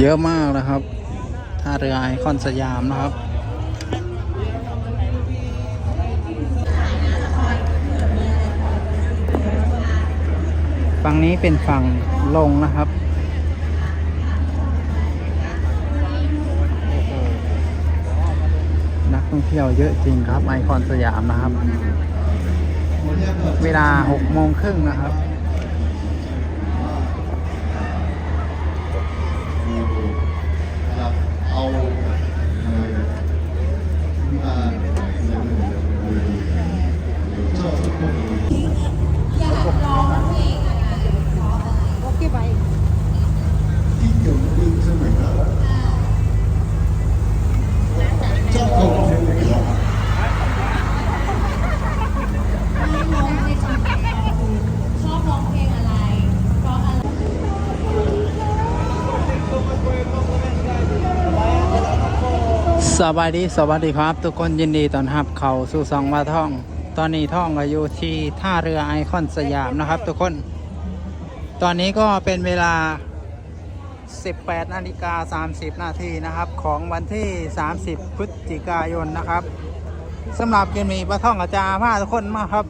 เยอะมากนะครับท่าเรือไอคอนสยามนะครับ ฝั่งนี้เป็นฝั่งลงนะครับนักท่องเที่ยวเยอะจริงครับไอคอนสยามนะครับ เวลา6โมงครึ่งนะครับ สวัสดีสวัสดีครับ ทุกคนยินดีต้อนรับเข้าสู่สองมาท่อง ตอนนี้ท่องก็อยู่ที่ท่าเรือไอคอนสยามนะครับ ทุกคน ตอนนี้ก็เป็นเวลา 18นาฬิกา30 นาทีนะครับ ของวันที่ 30 พฤศจิกายนนะครับสำหรับเกมนี้ปลาท่องอาจารย์พาทุกคนมาครับ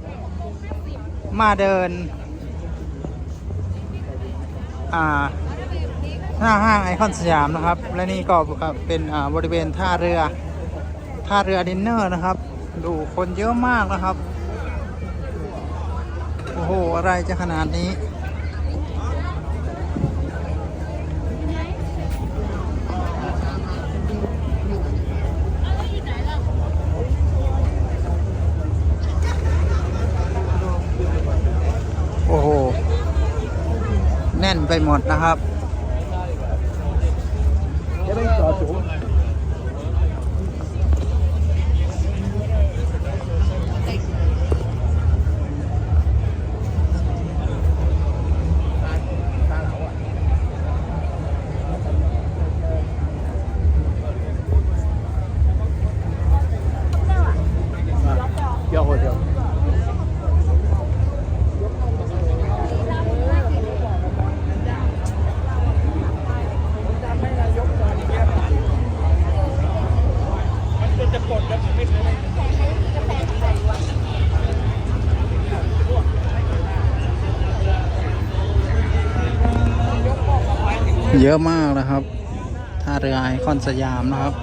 มาเดิน อ่า หน้าห้างไอคอนสยามนะครับ และนี่ก็เป็นบริเวณท่าเรือท่าเรือดินเนอร์นะครับ ดูคนเยอะมากนะครับ โอ้โห อะไรจะขนาดนี้ โอ้โห แน่นไปหมดนะครับ เยอะมากนะครับท่าเรือไอคอนสยามนะครับ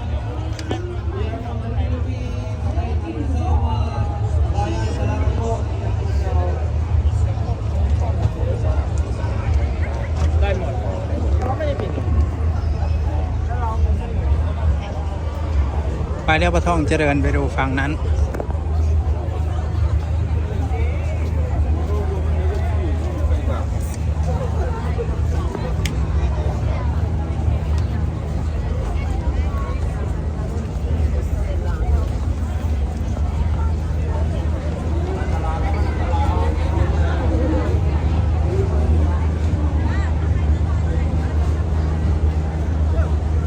ไปเรียกปะท่องเจริญไปดูฝั่งนั้น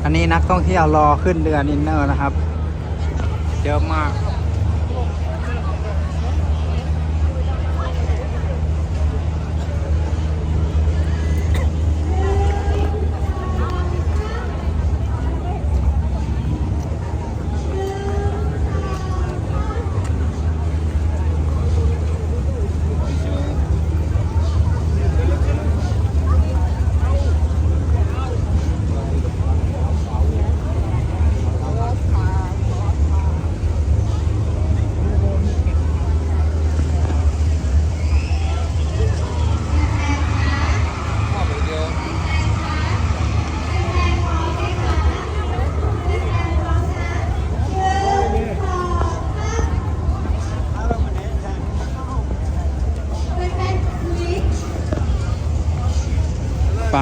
อันนี้นักท่องเที่ยวรอขึ้นเรือนินเนอร์นะครับ เยอะมาก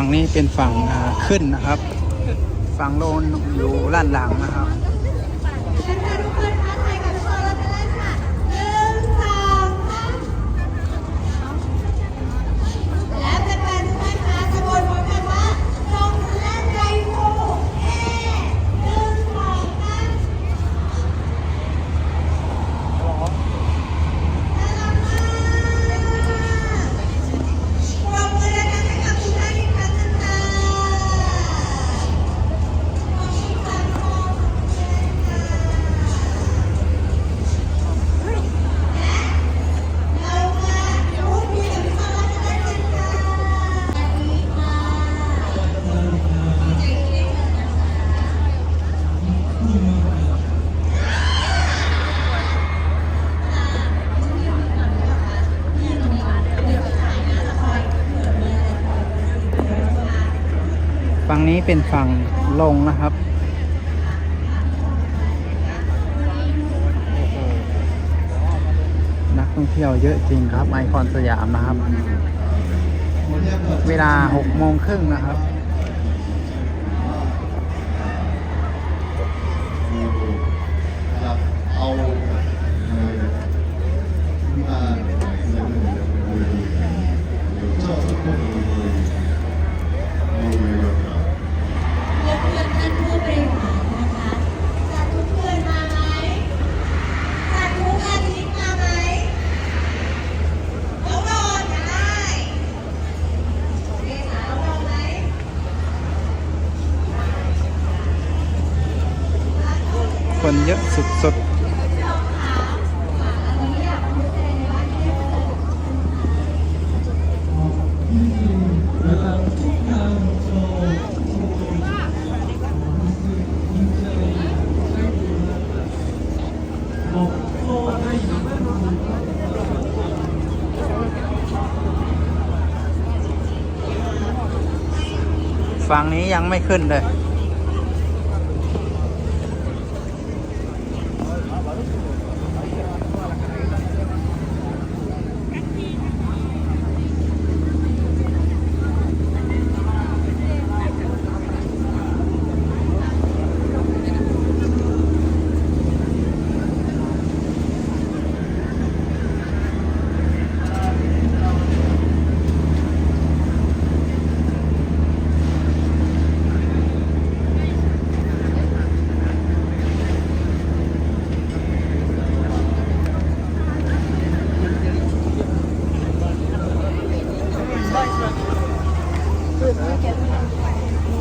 ฝั่งนี้เป็นฝั่งขึ้นนะครับ ฝั่งโลนอยู่ล้านหลังนะครับ งนี้เป็นฝั่งลงนะครับ นักท่องเที่ยวเยอะจริงครับไอคอนสยามนะครับ เวลาหกโมงครึ่งนะครับ สุดๆฝั่งนี้ยังไม่ขึ้นเลย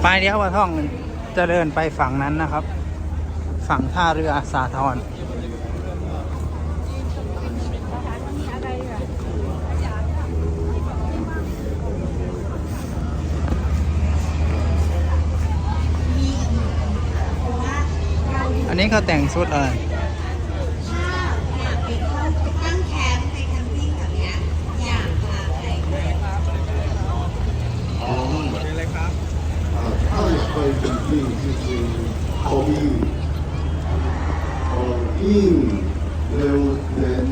ไปเดี๋ยวว่าท่องจะเดินไปฝั่งนั้นนะครับ ฝั่งท่าเรือสาทรอันนี้เขาแต่งชุดอะไร ถ้าอยากไปเข้าไปตั้งแคมป์ไปแคมปิ้งแบบเนี้ยอยากพาไปไหม อ๋อ ให้ไปเป็นที่ที่เป็นของยิ่งของยิ่งเร็วแสน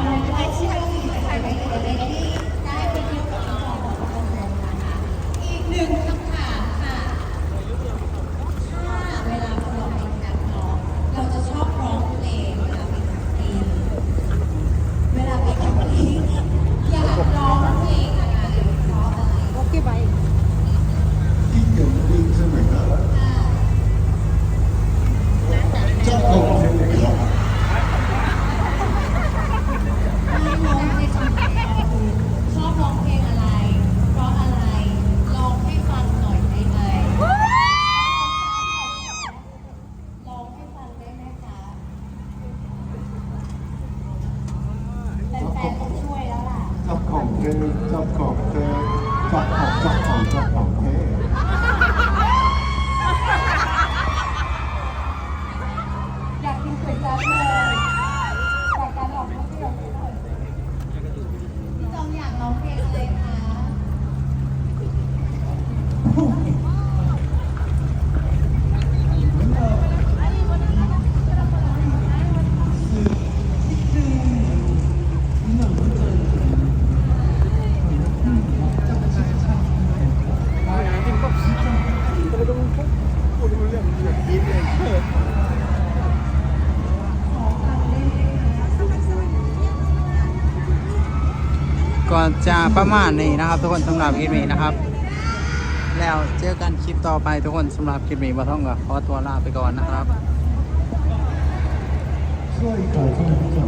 我有自己的菜，还有自。 จับของเธอจับของเธอจับของจับของจับของเธอ ก็จะประมาณนี้นะครับ ทุกคนสำหรับคลิปนี้นะครับ แล้วเจอกันคลิปต่อไปทุกคนสำหรับคลิปนี้บ่ต้องก็ขอตัวลาไปก่อนนะครับ ช่วยขานผู้ชมครับ